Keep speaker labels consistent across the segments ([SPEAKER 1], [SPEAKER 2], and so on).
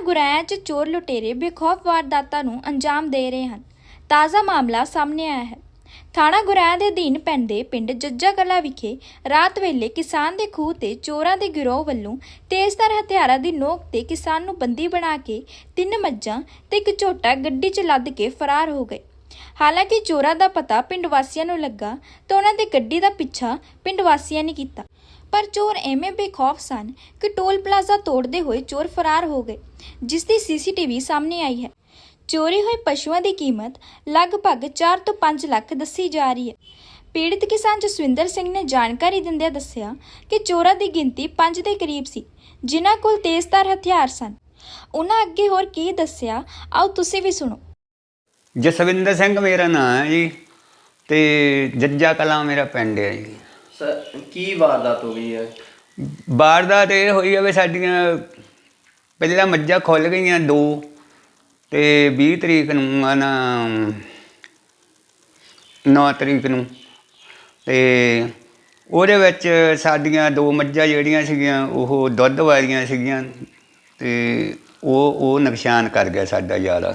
[SPEAKER 1] ਗੁਰੈਆਂ 'ਚ ਚੋਰ ਲੁਟੇਰੇ ਬੇਖੌਫ ਵਾਰਦਾਤਾਂ ਨੂੰ ਅੰਜਾਮ ਦੇ ਰਹੇ ਹਨ। ਤਾਜ਼ਾ ਮਾਮਲਾ ਸਾਹਮਣੇ ਆਇਆ ਹੈ। ਥਾਣਾ ਗੁਰੈਆਂ ਦੇ ਅਧੀਨ ਪੈਂਦੇ ਪਿੰਡ ਜੱਜਾ ਕਲਾ ਵਿਖੇ ਰਾਤ ਵੇਲੇ ਕਿਸਾਨ ਦੇ ਖੂਹ ਤੇ ਚੋਰਾਂ ਦੇ ਗਿਰੋਹ ਵੱਲੋਂ ਤੇਜ਼ਧਾਰ ਹਥਿਆਰਾਂ ਦੀ ਨੋਕ ਤੇ ਕਿਸਾਨ ਨੂੰ ਬੰਦੀ ਬਣਾ ਕੇ ਤਿੰਨ ਮੱਝਾਂ ਤੇ ਇੱਕ ਝੋਟਾ ਗੱਡੀ 'ਚ ਲੱਦ ਕੇ ਫਰਾਰ ਹੋ ਗਏ। ਹਾਲਾਂਕਿ ਚੋਰਾਂ ਦਾ ਪਤਾ ਪਿੰਡ ਵਾਸੀਆਂ ਨੂੰ ਲੱਗਾ ਤਾਂ ਉਹਨਾਂ ਦੇ ਗੱਡੀ ਦਾ ਪਿੱਛਾ ਪਿੰਡ ਵਾਸੀਆਂ ਨੇ ਕੀਤਾ। ਪਰ ਚੋਰ ਐਵੇਂ ਬੇਖੌਫ ਸਨ ਕਿ ਟੋਲ ਪਲਾਜ਼ਾ ਤੋੜਦੇ ਹੋਏ ਚੋਰ ਫਰਾਰ ਹੋ ਗਏ ਜਿਸ ਦੀ ਸੀਸੀਟੀਵੀ ਸਾਹਮਣੇ ਆਈ ਹੈ। ਚੋਰੀ ਹੋਏ ਪਸ਼ੂਆਂ ਦੀ ਕੀਮਤ ਲਗਭਗ 4 ਤੋਂ 5 ਲੱਖ ਦੱਸੀ ਜਾ ਰਹੀ ਹੈ। ਪੀੜਤ ਕਿਸਾਨ ਜਸਵਿੰਦਰ ਸਿੰਘ ਨੇ ਜਾਣਕਾਰੀ ਦਿੰਦਿਆਂ ਦੱਸਿਆ ਕਿ ਚੋਰਾਂ ਦੀ ਗਿਣਤੀ 5 ਦੇ ਕਰੀਬ ਸੀ, ਜਿਨ੍ਹਾਂ ਕੋਲ ਤੇਜ਼ਧਾਰ ਹਥਿਆਰ ਸਨ। ਉਹਨਾਂ ਅੱਗੇ ਹੋਰ ਕੀ ਦੱਸਿਆ, ਆਓ ਤੁਸੀਂ ਵੀ ਸੁਣੋ।
[SPEAKER 2] ਜਸਵਿੰਦਰ ਸਿੰਘ ਮੇਰਾ ਨਾਮ ਹੈ ਜੀ, ਤੇ ਜੱਜਾ ਕਲਾਂ ਮੇਰਾ ਪਿੰਡ ਹੈ ਜੀ।
[SPEAKER 3] ਸਰ ਕੀ ਵਾਰਦਾਤ ਹੋ ਗਈ ਹੈ?
[SPEAKER 2] ਵਾਰਦਾਤ ਇਹ ਹੋਈ ਹੈ ਵੀ ਸਾਡੀਆਂ ਪਹਿਲਾਂ ਮੱਝਾਂ ਖੁੱਲ ਗਈਆਂ ਦੋ ਤੇ 20 ਤਰੀਕ ਨੂੰ ਆ ਨਾ 9 ਤਰੀਕ ਨੂੰ ਤੇ ਉਹਦੇ ਵਿੱਚ ਸਾਡੀਆਂ ਦੋ ਮੱਝਾਂ ਜਿਹੜੀਆਂ ਸੀਗੀਆਂ, ਉਹ ਦੁੱਧ ਵਾਲੀਆਂ ਸੀਗੀਆਂ ਤੇ ਉਹ ਉਹ ਨੁਕਸਾਨ ਕਰ ਗਿਆ ਸਾਡਾ ਜ਼ਿਆਦਾ।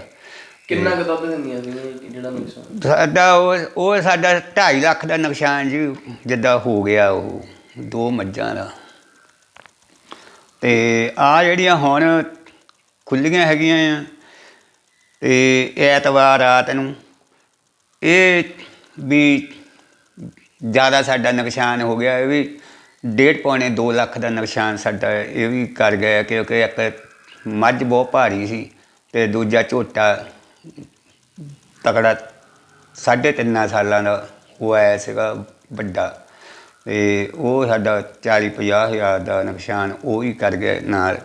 [SPEAKER 3] ਕਿੰਨਾ ਕੁ ਦੁੱਧ ਦਿੰਦੀਆਂ ਸੀ ਜਿਹੜਾ ਨੁਕਸਾਨ?
[SPEAKER 2] ਸਾਡਾ ਉਹ ਉਹ ਸਾਡਾ 2.5 ਲੱਖ ਦਾ ਨੁਕਸਾਨ ਜੀ ਜਿੱਦਾਂ ਹੋ ਗਿਆ ਉਹ ਦੋ ਮੱਝਾਂ ਦਾ। ਤੇ ਆ ਜਿਹੜੀਆਂ ਹੁਣ ਖੁੱਲੀਆਂ ਹੈਗੀਆਂ ਆ ਤੇ ਐਤਵਾਰ ਰਾਤ ਨੂੰ ਇਹ ਵੀ ਜ਼ਿਆਦਾ ਸਾਡਾ ਨੁਕਸਾਨ ਹੋ ਗਿਆ ਇਹ ਵੀ ਡੇਢ ਪੌਣੇ 2 ਲੱਖ ਦਾ ਨੁਕਸਾਨ ਸਾਡਾ ਇਹ ਵੀ ਕਰ ਗਿਆ ਕਿਉਂਕਿ ਇੱਕ ਮੱਝ ਬਹੁਤ ਭਾਰੀ ਸੀ ਤੇ ਦੂਜਾ ਝੋਟਾ ਤਕੜਾ ਸਾਢੇ ਤਿੰਨਾਂ ਸਾਲਾਂ ਦਾ ਉਹ ਆਇਆ ਸੀਗਾ ਵੱਡਾ ਤੇ ਉਹ ਸਾਡਾ 40 50 ਹਜ਼ਾਰ ਦਾ ਨੁਕਸਾਨ ਉਹ ਹੀ ਕਰ ਗਿਆ ਨਾਲ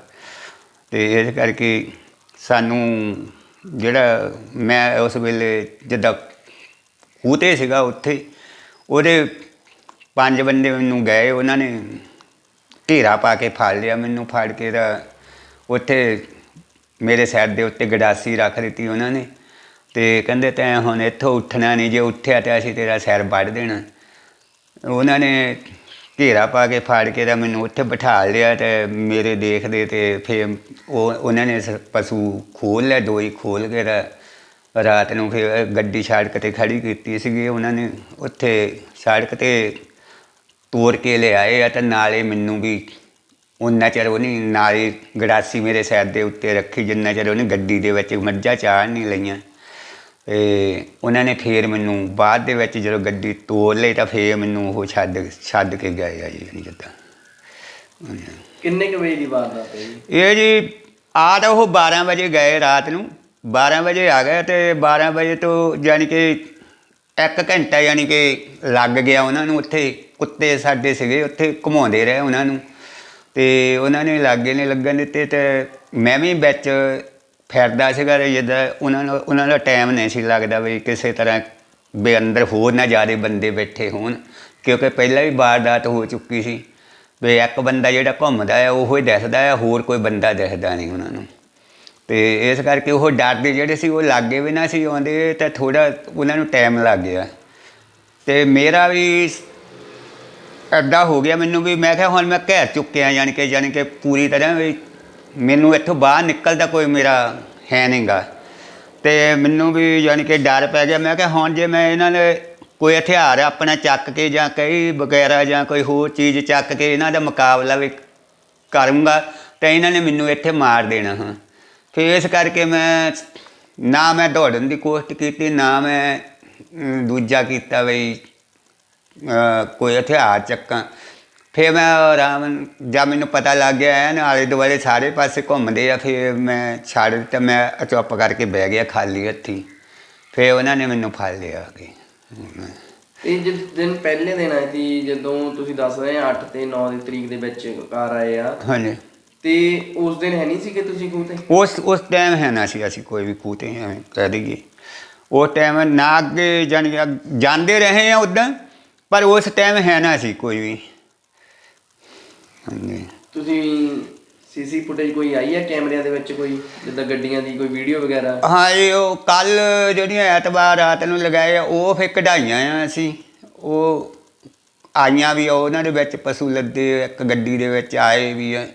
[SPEAKER 2] ਤੇ ਇਸ ਕਰਕੇ ਸਾਨੂੰ ਜਿਹੜਾ ਮੈਂ ਉਸ ਵੇਲੇ ਜਿੱਦਾਂ ਖੂਤੇ ਸੀਗਾ ਉੱਥੇ, ਉਹਦੇ ਪੰਜ ਬੰਦੇ ਮੈਨੂੰ ਗਏ, ਉਹਨਾਂ ਨੇ ਘੇਰਾ ਪਾ ਕੇ ਫੜ ਲਿਆ ਮੈਨੂੰ, ਫੜ ਕੇ ਤਾਂ ਉੱਥੇ ਮੇਰੇ ਸਿਰ ਦੇ ਉੱਤੇ ਗਡਾਸੀ ਰੱਖ ਦਿੱਤੀ ਉਹਨਾਂ ਨੇ ਤੇ ਕਹਿੰਦੇ ਤੈਂ ਹੁਣ ਇੱਥੋਂ ਉੱਠਣਾ ਨਹੀਂ, ਜੇ ਉੱਠਿਆ ਤਾਂ ਅਸੀਂ ਤੇਰਾ ਸਿਰ ਵੱਢ ਦੇਣਾ। ਉਹਨਾਂ ਨੇ ਘੇਰਾ ਪਾ ਕੇ ਫਾੜ ਕੇ ਤਾਂ ਮੈਨੂੰ ਉੱਥੇ ਬਿਠਾ ਲਿਆ ਤੇ ਮੇਰੇ ਦੇਖਦੇ ਤੇ ਫਿਰ ਉਹ, ਉਹਨਾਂ ਨੇ ਸ- ਪਸ਼ੂ ਖੋਲ ਲਿਆ ਦੋ ਹੀ ਖੋਲ ਕੇ ਤਾਂ ਰਾਤ ਨੂੰ ਫਿਰ ਗੱਡੀ ਸੜਕ ਤੇ ਖੜੀ ਕੀਤੀ ਸੀਗੀ ਉਹਨਾਂ ਨੇ। ਉੱਥੇ ਸੜਕ ਤੇ ਤੋੜ ਕੇ ਲਿਆਏ ਆ ਤੇ ਨਾਲੇ ਮੈਨੂੰ ਵੀ ਉਹਨਾਂ ਚਿਰ ਉਹਨੇ ਨਾਲੇ ਗੜਾਸੀ ਮੇਰੇ ਸਿਰ ਦੇ ਉੱਤੇ ਰੱਖੀ ਜਿੰਨਾ ਚਿਰ ਉਹਨੇ ਗੱਡੀ ਦੇ ਵਿੱਚ ਮੱਝਾਂ ਚਾੜ ਨਹੀਂ ਲਈਆਂ। ਤੇ ਉਹਨਾਂ ਨੇ ਫੇਰ ਮੈਨੂੰ ਬਾਅਦ ਦੇ ਵਿੱਚ ਜਦੋਂ ਗੱਡੀ ਤੋੜ ਲਈ ਤਾਂ ਫੇਰ ਮੈਨੂੰ ਉਹ ਛੱਡ ਛੱਡ ਕੇ ਗਏ ਆ ਜੀ ਨਹੀਂ ਜਿੱਦਾਂ।
[SPEAKER 3] ਕਿੰਨੇ ਕੁ ਵਜੇ ਦੀ ਵਾਰਦਾਤ ਹੈ
[SPEAKER 2] ਇਹ ਜੀ ਆ ਤਾਂ ਉਹ 12 ਵਜੇ ਗਏ ਰਾਤ ਨੂੰ। 12 ਵਜੇ ਆ ਗਏ ਤੇ 12 ਵਜੇ ਤੋਂ ਯਾਨੀ ਕਿ ਇੱਕ ਘੰਟਾ ਯਾਨੀ ਕਿ ਲੱਗ ਗਿਆ ਉਹਨਾਂ ਨੂੰ ਉੱਥੇ। ਕੁੱਤੇ ਸਾਡੇ ਸੀਗੇ ਉੱਥੇ ਘੁਮਾਉਂਦੇ ਰਹੇ ਉਹਨਾਂ ਨੂੰ। ਤੇ ਉਹਨਾਂ ਨੇ ਲਾਗੇ ਨੇ ਲੱਗਣ ਦਿੱਤੇ ਤੇ ਮੈਂ ਵੀ ਵਿੱਚ ਫਿਰਦਾ ਸੀਗਾ ਤੇ ਜਿੱਦਾਂ ਉਹਨਾਂ ਨੂੰ, ਉਹਨਾਂ ਦਾ ਟਾਈਮ ਨਹੀਂ ਸੀ ਲੱਗਦਾ ਵੀ ਕਿਸੇ ਤਰ੍ਹਾਂ ਵੀ ਅੰਦਰ ਹੋਰ ਨਾ ਜ਼ਿਆਦਾ ਬੰਦੇ ਬੈਠੇ ਹੋਣ, ਕਿਉਂਕਿ ਪਹਿਲਾਂ ਵੀ ਵਾਰਦਾਤ ਹੋ ਚੁੱਕੀ ਸੀ। ਵੀ ਇੱਕ ਬੰਦਾ ਜਿਹੜਾ ਘੁੰਮਦਾ ਹੈ ਉਹ ਹੀ ਦਿਖਦਾ ਹੈ ਹੋਰ ਕੋਈ ਬੰਦਾ ਦਿਖਦਾ ਨਹੀਂ ਉਹਨਾਂ ਨੂੰ। ਤੇ ਇਸ ਕਰਕੇ ਉਹ ਡਰਦੇ ਜਿਹੜੇ ਸੀ, ਉਹ ਲਾਗੇ ਵੀ ਨਾ ਸੀ ਆਉਂਦੇ ਤੇ ਥੋੜਾ ਉਹਨਾਂ ਨੂੰ ਟਾਈਮ ਲੱਗ ਗਿਆ। ਤੇ ਮੇਰਾ ਵੀ ਐਡਾ ਹੋ ਗਿਆ ਮੈਨੂੰ ਵੀ, ਮੈਂ ਕਿਹਾ ਹੁਣ ਮੈਂ ਘੇਰ ਚੁੱਕਿਆ ਯਾਨੀ ਕਿ ਯਾਨੀ ਕਿ ਪੂਰੀ ਤਰ੍ਹਾਂ ਵੀ ਮੈਨੂੰ ਇੱਥੋਂ ਬਾਹਰ ਨਿਕਲਦਾ ਕੋਈ ਮੇਰਾ ਹੈ ਨਹੀਂਗਾ। ਤੇ ਮੈਨੂੰ ਵੀ ਯਾਨੀ ਕਿ ਡਰ ਪੈ ਗਿਆ। ਮੈਂ ਕਿਹਾ ਹੁਣ ਜੇ ਮੈਂ ਇਹਨਾਂ ਨੇ ਕੋਈ ਹਥਿਆਰ ਆਪਣਾ ਚੱਕ ਕੇ ਜਾਂ ਕਈ ਵਗੈਰਾ ਜਾਂ ਕੋਈ ਹੋਰ ਚੀਜ਼ ਚੱਕ ਕੇ ਇਹਨਾਂ ਦਾ ਮੁਕਾਬਲਾ ਵੀ ਕਰੂੰਗਾ, ਤੇ ਇਹਨਾਂ ਨੇ ਮੈਨੂੰ ਇੱਥੇ ਮਾਰ ਦੇਣਾ ਹਾਂ। ਫਿਰ ਇਸ ਕਰਕੇ ਮੈਂ, ਨਾ ਮੈਂ ਦੌੜਨ ਦੀ ਕੋਸ਼ਿਸ਼ ਕੀਤੀ, ਨਾ ਮੈਂ ਦੂਜਾ ਕੀਤਾ ਬਈ ਕੋਈ ਹਥਿਆਰ ਚੱਕਾਂ। ਫਿਰ ਮੈਂ ਆਰਾਮ ਜਦ ਮੈਨੂੰ ਪਤਾ ਲੱਗ ਗਿਆ ਐਨ ਆਲੇ ਦੁਆਲੇ ਸਾਰੇ ਪਾਸੇ ਘੁੰਮਦੇ ਆ ਫਿਰ ਮੈਂ ਛੱਡ ਦਿੱਤਾ। ਮੈਂ ਚੁੱਪ ਕਰਕੇ ਬਹਿ ਗਿਆ ਖਾਲੀ ਹੱਥੀ। ਫਿਰ ਉਹਨਾਂ ਨੇ ਮੈਨੂੰ ਫੜ ਲਿਆ ਕੇ
[SPEAKER 3] ਤੇ ਜਿਸ ਦਿਨ ਪਹਿਲੇ ਦਿਨ ਆਏ ਸੀ ਜਦੋਂ ਤੁਸੀਂ ਦੱਸ ਰਹੇ ਆ 8 ਤੇ 9 ਦੀ ਤਰੀਕ ਦੇ ਵਿੱਚ ਕਾਰ ਆਏ ਆ।
[SPEAKER 2] ਹਾਂਜੀ।
[SPEAKER 3] ਤੇ ਉਸ ਦਿਨ ਹੈ ਨਹੀਂ ਸੀ ਕਿ ਤੁਸੀਂ ਖੂਹ ਤੇ?
[SPEAKER 2] ਉਸ ਉਸ ਟਾਈਮ ਹੈ ਨਾ ਸੀ ਅਸੀਂ ਕੋਈ ਵੀ ਕੂਤੇ ਐਵੇਂ ਕਹਿ ਦਈਏ ਉਹ ਟਾਈਮ ਨਾ ਅੱਗੇ ਜਾਣੀ ਅੱਗ- ਜਾਂਦੇ ਰਹੇ ਆ ਉਦਾਂ। ਪਰ ਉਸ ਟਾਈਮ ਹੈ ਨਾ ਸੀ ਕੋਈ ਵੀ। ਹਾਂਜੀ।
[SPEAKER 3] ਤੁਸੀਂ ਸੀਸੀ ਫੁਟੇਜ ਕੋਈ ਆਈ ਹੈ ਕੈਮਰਿਆਂ ਦੇ ਵਿੱਚ ਕੋਈ ਜਿੱਦਾਂ ਗੱਡੀਆਂ ਦੀ ਕੋਈ ਵੀਡੀਓ ਵਗੈਰਾ?
[SPEAKER 2] ਹਾਂ ਇਹ ਉਹ ਕੱਲ ਜਿਹੜੀਆਂ ਐਤਵਾਰ ਰਾਤ ਨੂੰ ਲਗਾਏ ਆ ਉਹ ਫੇ ਕਢਾਈਆਂ ਆ ਅਸੀਂ। ਉਹ ਆਈਆਂ ਵੀ ਆ, ਉਹਨਾਂ ਦੇ ਵਿੱਚ ਪਸ਼ੂ ਲੱਦੇ ਇੱਕ ਗੱਡੀ ਦੇ ਵਿੱਚ ਆਏ ਵੀ ਆ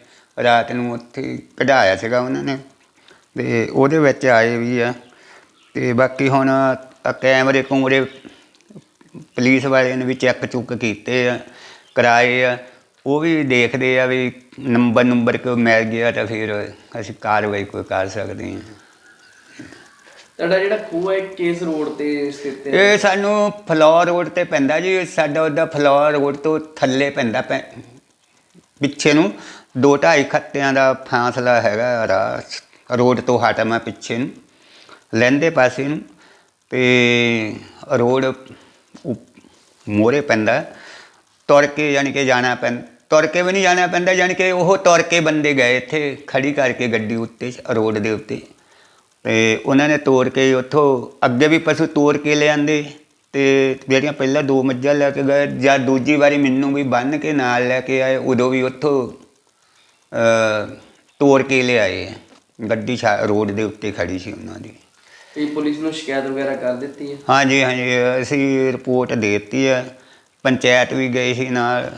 [SPEAKER 2] ਰਾਤ ਨੂੰ ਉੱਥੇ ਕਢਾਇਆ ਸੀਗਾ ਉਹਨਾਂ ਨੇ। ਤੇ ਉਹਦੇ ਵਿੱਚ ਆਏ ਵੀ ਆ। ਤੇ ਬਾਕੀ ਹੁਣ ਆਹ ਕੈਮਰੇ ਕੂਮਰੇ ਪੁਲਿਸ ਵਾਲਿਆਂ ਨੇ ਵੀ ਚੈੱਕ ਚੁੱਕ ਕੀਤੇ ਆ ਕਰਾਏ ਆ। ਉਹ ਵੀ ਦੇਖਦੇ ਆ ਵੀ ਨੰਬਰ ਨੰਬਰ ਕੋ ਮਿਲ ਗਿਆ ਤਾਂ ਫਿਰ ਅਸੀਂ ਕਾਰਵਾਈ ਕੋਈ ਕਰ ਸਕਦੇ ਹਾਂ।
[SPEAKER 3] ਤੁਹਾਡਾ ਜਿਹੜਾ ਖੂਹ ਹੈ ਕਿਸ ਰੋਡ ਤੇ ਸਥਿਤ ਹੈ?
[SPEAKER 2] ਇਹ ਸਾਨੂੰ ਫਲੋਰ ਰੋਡ ਤੇ ਪੈਂਦਾ ਜੀ। ਸਾਡਾ ਉਹਦਾ ਫਲੋਰ ਰੋਡ ਤੋਂ ਥੱਲੇ ਪੈਂਦਾ ਪੈ ਪਿੱਛੇ ਨੂੰ। ਦੋ ਢਾਈ ਖੱਤਿਆਂ ਦਾ ਫਾਸਲਾ ਹੈਗਾ ਰਾਹ ਰੋਡ ਤੋਂ ਹਟਮਾ ਪਿੱਛੇ ਨੂੰ ਲਹਿੰਦੇ ਪਾਸੇ ਨੂੰ। ਤੇ ਰੋਡ ਮੋਰੇ ਪੈਂਦਾ ਤੁਰ ਕੇ ਯਾਨੀ ਕਿ ਜਾਣਾ ਪੈਂਦਾ ਤੁਰ ਕੇ ਵੀ ਨਹੀਂ ਜਾਣਾ ਪੈਂਦਾ ਯਾਨੀ ਕਿ ਉਹ ਤੁਰ ਕੇ ਬੰਦੇ ਗਏ ਇੱਥੇ ਖੜੀ ਕਰਕੇ ਗੱਡੀ ਉੱਤੇ ਰੋਡ ਦੇ ਉੱਤੇ। ਤੇ ਉਹਨਾਂ ਨੇ ਤੋੜ ਕੇ ਉੱਥੋਂ ਅੱਗੇ ਵੀ ਪਸ਼ੂ ਤੋੜ ਕੇ ਲਿਆਂਦੇ ਤੇ ਜਿਹੜੀਆਂ ਪਹਿਲਾਂ ਦੋ ਮੱਝਾਂ ਲੈ ਕੇ ਗਏ ਜਾਂ ਦੂਜੀ ਵਾਰੀ ਮੈਨੂੰ ਵੀ ਬੰਨ ਕੇ ਨਾਲ ਲੈ ਕੇ ਆਏ ਉਦੋਂ ਵੀ ਉੱਥੋਂ ਅ, ਤੋੜ ਕੇ ਲਿਆਏ ਗੱਡੀ ਛਾ- ਰੋਡ ਦੇ ਉੱਤੇ ਖੜੀ ਸੀ ਉਹਨਾਂ ਦੀ।
[SPEAKER 3] ਇਹ ਪੁਲਿਸ ਨੂੰ ਸ਼ਿਕਾਇਤ ਵਗੈਰਾ ਕਰ ਦਿੱਤੀ ਹੈ?
[SPEAKER 2] ਹਾਂਜੀ ਹਾਂਜੀ, ਅਸੀਂ ਰਿਪੋਰਟ ਦੇ ਦਿੱਤੀ ਹੈ। ਪੰਚਾਇਤ ਵੀ ਗਏ ਸੀ ਨਾਲ,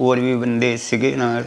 [SPEAKER 2] ਹੋਰ ਵੀ ਬੰਦੇ ਸੀਗੇ ਨਾਲ।